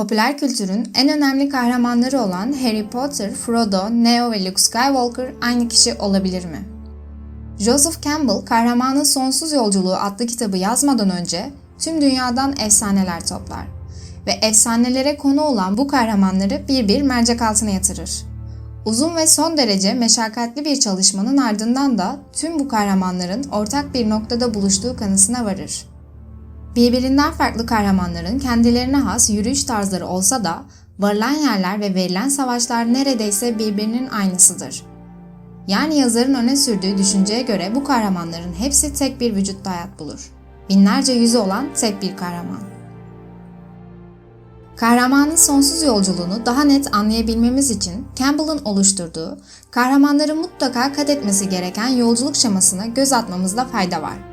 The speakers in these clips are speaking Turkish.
Popüler kültürün en önemli kahramanları olan Harry Potter, Frodo, Neo ve Luke Skywalker aynı kişi olabilir mi? Joseph Campbell, Kahramanın Sonsuz Yolculuğu adlı kitabı yazmadan önce tüm dünyadan efsaneler toplar ve efsanelere konu olan bu kahramanları bir bir mercek altına yatırır. Uzun ve son derece meşakkatli bir çalışmanın ardından da tüm bu kahramanların ortak bir noktada buluştuğu kanısına varır. Birbirinden farklı kahramanların kendilerine has yürüyüş tarzları olsa da varılan yerler ve verilen savaşlar neredeyse birbirinin aynısıdır. Yani yazarın öne sürdüğü düşünceye göre bu kahramanların hepsi tek bir vücutta hayat bulur. Binlerce yüzü olan tek bir kahraman. Kahramanın sonsuz yolculuğunu daha net anlayabilmemiz için Campbell'ın oluşturduğu, kahramanların mutlaka kat etmesi gereken yolculuk şemasına göz atmamızda fayda var.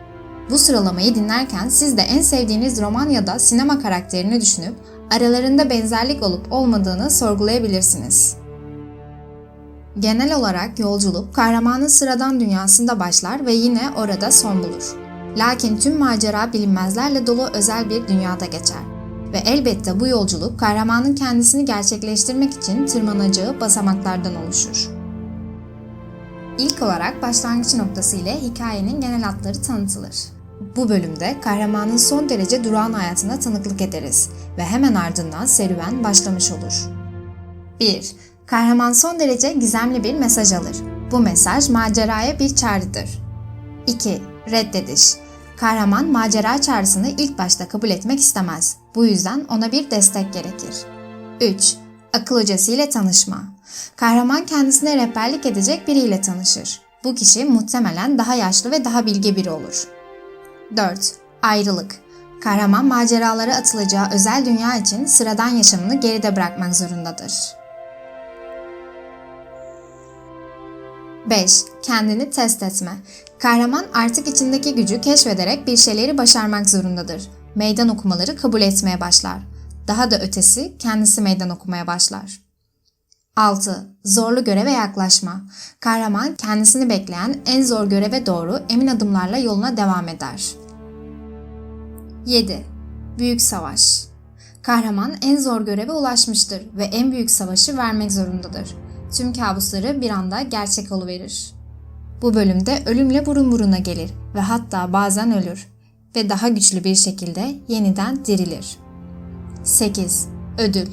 Bu sıralamayı dinlerken siz de en sevdiğiniz roman ya da sinema karakterini düşünüp aralarında benzerlik olup olmadığını sorgulayabilirsiniz. Genel olarak yolculuk kahramanın sıradan dünyasında başlar ve yine orada son bulur. Lakin tüm macera bilinmezlerle dolu özel bir dünyada geçer. Ve elbette bu yolculuk kahramanın kendisini gerçekleştirmek için tırmanacağı basamaklardan oluşur. İlk olarak başlangıç noktası ile hikayenin genel hatları tanıtılır. Bu bölümde kahramanın son derece durağan hayatına tanıklık ederiz ve hemen ardından serüven başlamış olur. 1. Kahraman son derece gizemli bir mesaj alır. Bu mesaj maceraya bir çağrıdır. 2. Reddediş. Kahraman macera çağrısını ilk başta kabul etmek istemez. Bu yüzden ona bir destek gerekir. 3. Akıl hocası ile tanışma. Kahraman kendisine rehberlik edecek biriyle tanışır. Bu kişi muhtemelen daha yaşlı ve daha bilge biri olur. 4. Ayrılık. Kahraman maceralara atılacağı özel dünya için sıradan yaşamını geride bırakmak zorundadır. 5. Kendini test etme. Kahraman artık içindeki gücü keşfederek bir şeyleri başarmak zorundadır. Meydan okumaları kabul etmeye başlar. Daha da ötesi kendisi meydan okumaya başlar. 6. Zorlu göreve yaklaşma. Kahraman kendisini bekleyen en zor göreve doğru emin adımlarla yoluna devam eder. 7. Büyük Savaş. Kahraman en zor göreve ulaşmıştır ve en büyük savaşı vermek zorundadır. Tüm kabusları bir anda gerçek oluverir. Bu bölümde ölümle burun buruna gelir ve hatta bazen ölür ve daha güçlü bir şekilde yeniden dirilir. 8. Ödül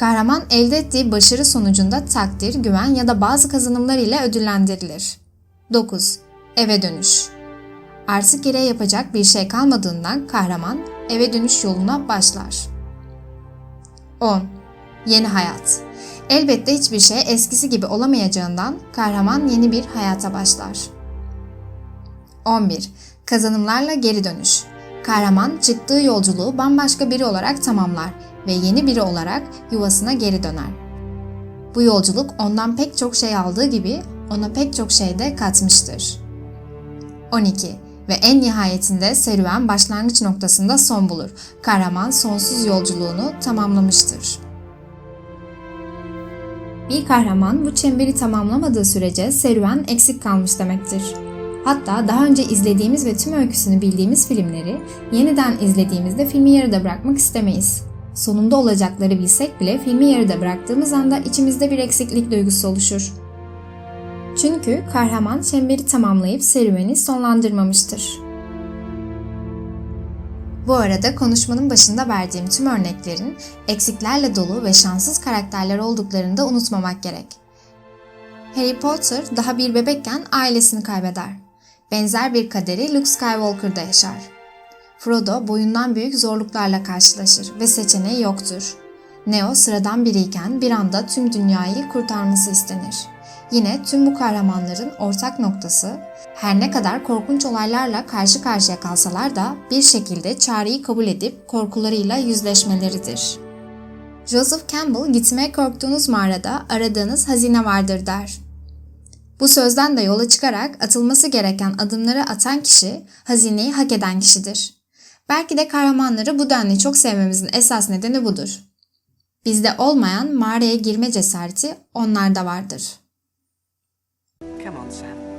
Kahraman elde ettiği başarı sonucunda takdir, güven ya da bazı kazanımlar ile ödüllendirilir. 9. Eve dönüş. Artık geriye yapacak bir şey kalmadığından kahraman eve dönüş yoluna başlar. 10. Yeni hayat. Elbette hiçbir şey eskisi gibi olamayacağından kahraman yeni bir hayata başlar. 11. Kazanımlarla geri dönüş. Kahraman çıktığı yolculuğu bambaşka biri olarak tamamlar ve yeni biri olarak yuvasına geri döner. Bu yolculuk ondan pek çok şey aldığı gibi ona pek çok şey de katmıştır. 12. Ve en nihayetinde serüven başlangıç noktasında son bulur. Kahraman sonsuz yolculuğunu tamamlamıştır. Bir kahraman bu çemberi tamamlamadığı sürece serüven eksik kalmış demektir. Hatta daha önce izlediğimiz ve tüm öyküsünü bildiğimiz filmleri yeniden izlediğimizde filmi yarıda bırakmak istemeyiz. Sonunda olacakları bilsek bile filmi yarıda bıraktığımız anda içimizde bir eksiklik duygusu oluşur. Çünkü kahraman çemberi tamamlayıp serüveni sonlandırmamıştır. Bu arada konuşmanın başında verdiğim tüm örneklerin eksiklerle dolu ve şanssız karakterler olduklarını da unutmamak gerek. Harry Potter daha bir bebekken ailesini kaybeder. Benzer bir kaderi Luke Skywalker'da yaşar. Frodo boyundan büyük zorluklarla karşılaşır ve seçeneği yoktur. Neo sıradan biriyken bir anda tüm dünyayı kurtarması istenir. Yine tüm bu kahramanların ortak noktası her ne kadar korkunç olaylarla karşı karşıya kalsalar da bir şekilde çağrıyı kabul edip korkularıyla yüzleşmeleridir. Joseph Campbell gitmeye korktuğunuz mağarada aradığınız hazine vardır der. Bu sözden de yola çıkarak atılması gereken adımları atan kişi hazineyi hak eden kişidir. Belki de kahramanları bu denli çok sevmemizin esas nedeni budur. Bizde olmayan mağaraya girme cesareti onlarda vardır. Come on, Sam.